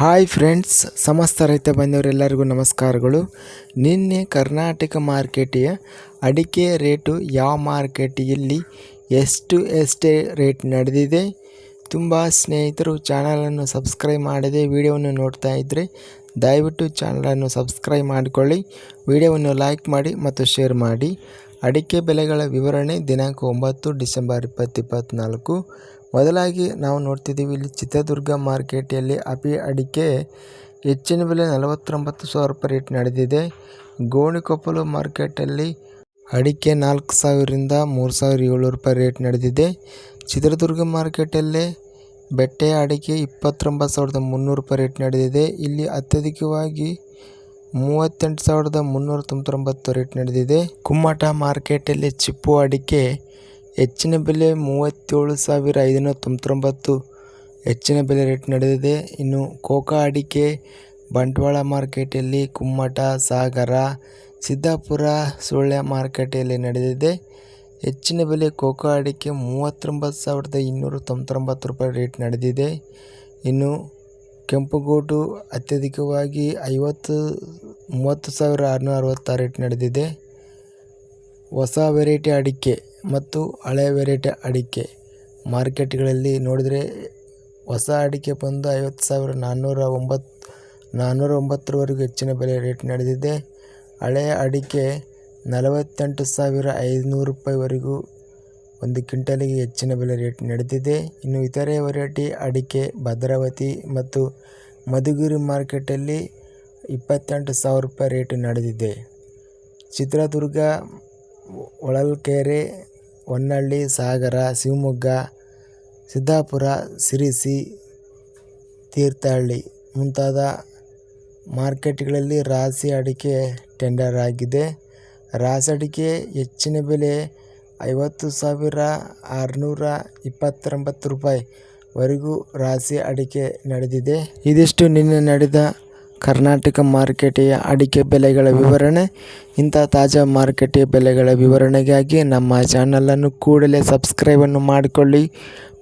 Hi friends, ಸಮಸ್ತ ರೈತ ಬಂದವರೆಲ್ಲರಿಗೂ ನಮಸ್ಕಾರಗಳು. ನಿನ್ನೆ ಕರ್ನಾಟಕ ಮಾರ್ಕೆಟಿಯ ಅಡಿಕೆ ರೇಟು ಯಾವ ಮಾರ್ಕೆಟಿಯಲ್ಲಿ ಎಷ್ಟು ಎಷ್ಟೇ ರೇಟ್ ನಡೆದಿದೆ, ತುಂಬ ಸ್ನೇಹಿತರು ಚಾನಲನ್ನು ಸಬ್ಸ್ಕ್ರೈಬ್ ಮಾಡದೆ ವಿಡಿಯೋವನ್ನು ನೋಡ್ತಾ ಇದ್ದರೆ ದಯವಿಟ್ಟು ಚಾನಲನ್ನು ಸಬ್ಸ್ಕ್ರೈಬ್ ಮಾಡಿಕೊಳ್ಳಿ, ವಿಡಿಯೋವನ್ನು ಲೈಕ್ ಮಾಡಿ ಮತ್ತು ಶೇರ್ ಮಾಡಿ. ಅಡಿಕೆ ಬೆಲೆಗಳ ವಿವರಣೆ ದಿನಾಂಕ ಒಂಬತ್ತು ಡಿಸೆಂಬರ್ ಇಪ್ಪತ್ತು ಮೊದಲಾಗಿ ನಾವು ನೋಡ್ತಿದ್ದೀವಿ ಇಲ್ಲಿ ಚಿತ್ರದುರ್ಗ ಮಾರ್ಕೆಟಲ್ಲಿ ಅಪಿ ಅಡಿಕೆ ಹೆಚ್ಚಿನ ಬೆಲೆ ನಲವತ್ತೊಂಬತ್ತು ಸಾವಿರ ರೂಪಾಯಿ ರೇಟ್ ನಡೆದಿದೆ. ಗೋಣಿಕೊಪ್ಪಲು ಮಾರ್ಕೆಟಲ್ಲಿ ಅಡಿಕೆ ನಾಲ್ಕು ಸಾವಿರದಿಂದ ಮೂರು ಸಾವಿರ ಏಳ್ನೂರು ರೂಪಾಯಿ ರೇಟ್ ನಡೆದಿದೆ. ಚಿತ್ರದುರ್ಗ ಮಾರ್ಕೆಟಲ್ಲೇ ಬೆಟ್ಟೆ ಅಡಿಕೆ ಇಪ್ಪತ್ತೊಂಬತ್ತು ಸಾವಿರದ ಮುನ್ನೂರು ರೂಪಾಯಿ ರೇಟ್ ನಡೆದಿದೆ. ಇಲ್ಲಿ ಅತ್ಯಧಿಕವಾಗಿ ಮೂವತ್ತೆಂಟು ಸಾವಿರದ ಮುನ್ನೂರ ತೊಂಬತ್ತೊಂಬತ್ತು ರೇಟ್ ನಡೆದಿದೆ. ಕುಮ್ಮಟ ಮಾರ್ಕೆಟಲ್ಲಿ ಚಿಪ್ಪು ಅಡಿಕೆ ಹೆಚ್ಚಿನ ಬೆಲೆ ಮೂವತ್ತೇಳು ಸಾವಿರ ಐದುನೂರ ತೊಂಬತ್ತೊಂಬತ್ತು. ಹೆಚ್ಚಿನ ಬೆಲೆ ರೇಟ್ ನಡೆದಿದೆ. ಇನ್ನು ಕೋಕಾ ಅಡಿಕೆ ಬಂಟ್ವಾಳ ಮಾರ್ಕೆಟಲ್ಲಿ ಕುಮ್ಮಟ, ಸಾಗರ, ಸಿದ್ದಾಪುರ, ಸುಳ್ಯ ಮಾರ್ಕೆಟಲ್ಲಿ ನಡೆದಿದೆ. ಹೆಚ್ಚಿನ ಬೆಲೆ ಕೋಕೋ ಅಡಿಕೆ ಮೂವತ್ತೊಂಬತ್ತು ಸಾವಿರದ ಇನ್ನೂರ ತೊಂಬತ್ತೊಂಬತ್ತು ರೂಪಾಯಿ ರೇಟ್ ನಡೆದಿದೆ. ಇನ್ನು ಕೆಂಪುಗೋಟು ಅತ್ಯಧಿಕವಾಗಿ ಐವತ್ತು, ಮೂವತ್ತು ಸಾವಿರ ಆರುನೂರ ಅರವತ್ತಾರು ರೇಟ್ ನಡೆದಿದೆ. ಹೊಸ ವೆರೈಟಿ ಅಡಿಕೆ ಮತ್ತು ಹಳೆ ವೆರೈಟಿ ಅಡಿಕೆ. ಮಾರ್ಕೆಟ್ಗಳಲ್ಲಿ ನೋಡಿದರೆ ಹೊಸ ಅಡಿಕೆ ಬಂದು ಐವತ್ತು ಸಾವಿರ ನಾನ್ನೂರ ಒಂಬತ್ತು ನಾನ್ನೂರ ಒಂಬತ್ತರವರೆಗೂ ಹೆಚ್ಚಿನ ಬೆಲೆ ರೇಟ್ ನಡೆದಿದೆ. ಹಳೆಯ ಅಡಿಕೆ ನಲವತ್ತೆಂಟು ಸಾವಿರ ಐದುನೂರು ರೂಪಾಯಿವರೆಗೂ ಒಂದು ಕ್ವಿಂಟಲಿಗೆ ಹೆಚ್ಚಿನ ಬೆಲೆ ರೇಟ್ ನಡೆದಿದೆ. ಇನ್ನು ಇತರೆ ವೆರೈಟಿ ಅಡಿಕೆ, ಭದ್ರಾವತಿ ಮತ್ತು ಮಧುಗಿರಿ ಮಾರ್ಕೆಟಲ್ಲಿ ಇಪ್ಪತ್ತೆಂಟು ಸಾವಿರ ರೂಪಾಯಿ ರೇಟ್ ನಡೆದಿದೆ. ಚಿತ್ರದುರ್ಗ, ಹೊಳಲ್ಕೆರೆ ಹೊನ್ನಳ್ಳಿ, ಸಾಗರ, ಶಿವಮೊಗ್ಗ, ಸಿದ್ದಾಪುರ ಶಿರಸಿ ತೀರ್ಥಹಳ್ಳಿ ಮುಂತಾದ ಮಾರ್ಕೆಟ್ಗಳಲ್ಲಿ ರಾಸಿ ಅಡಿಕೆ ಟೆಂಡರ್ ಆಗಿದೆ. ರಾಸಿ ಅಡಿಕೆ ಹೆಚ್ಚಿನ ಬೆಲೆ ಐವತ್ತು ಸಾವಿರ ಆರುನೂರ ಇಪ್ಪತ್ತೊಂಬತ್ತು ರೂಪಾಯಿವರೆಗೂ ರಾಸಿ ಅಡಿಕೆ ನಡೆದಿದೆ. ಇದಿಷ್ಟು. ನಿನ್ನೆ ನಡೆದ ಕರ್ನಾಟಕ ಮಾರುಕಟ್ಟೆಯ ಅಡಿಕೆ ಬೆಲೆಗಳ ವಿವರಣೆ, ಇಂಥ ತಾಜಾ ಮಾರುಕಟ್ಟೆಯ ಬೆಲೆಗಳ ವಿವರಣೆಗಾಗಿ ನಮ್ಮ ಚಾನಲನ್ನು ಕೂಡಲೇ ಸಬ್ಸ್ಕ್ರೈಬನ್ನು ಮಾಡಿಕೊಳ್ಳಿ.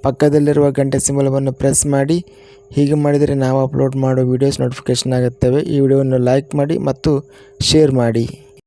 ಪಕ್ಕದಲ್ಲಿರುವ ಗಂಟೆ ಸಿಂಬಲವನ್ನು ಪ್ರೆಸ್ ಮಾಡಿ. ಹೀಗೆ ಮಾಡಿದರೆ ನಾವು ಅಪ್ಲೋಡ್ ಮಾಡೋ ವೀಡಿಯೋಸ್ ನೋಟಿಫಿಕೇಷನ್ ಆಗುತ್ತವೆ. ಈ ವಿಡಿಯೋವನ್ನು ಲೈಕ್ ಮಾಡಿ ಮತ್ತು ಶೇರ್ ಮಾಡಿ.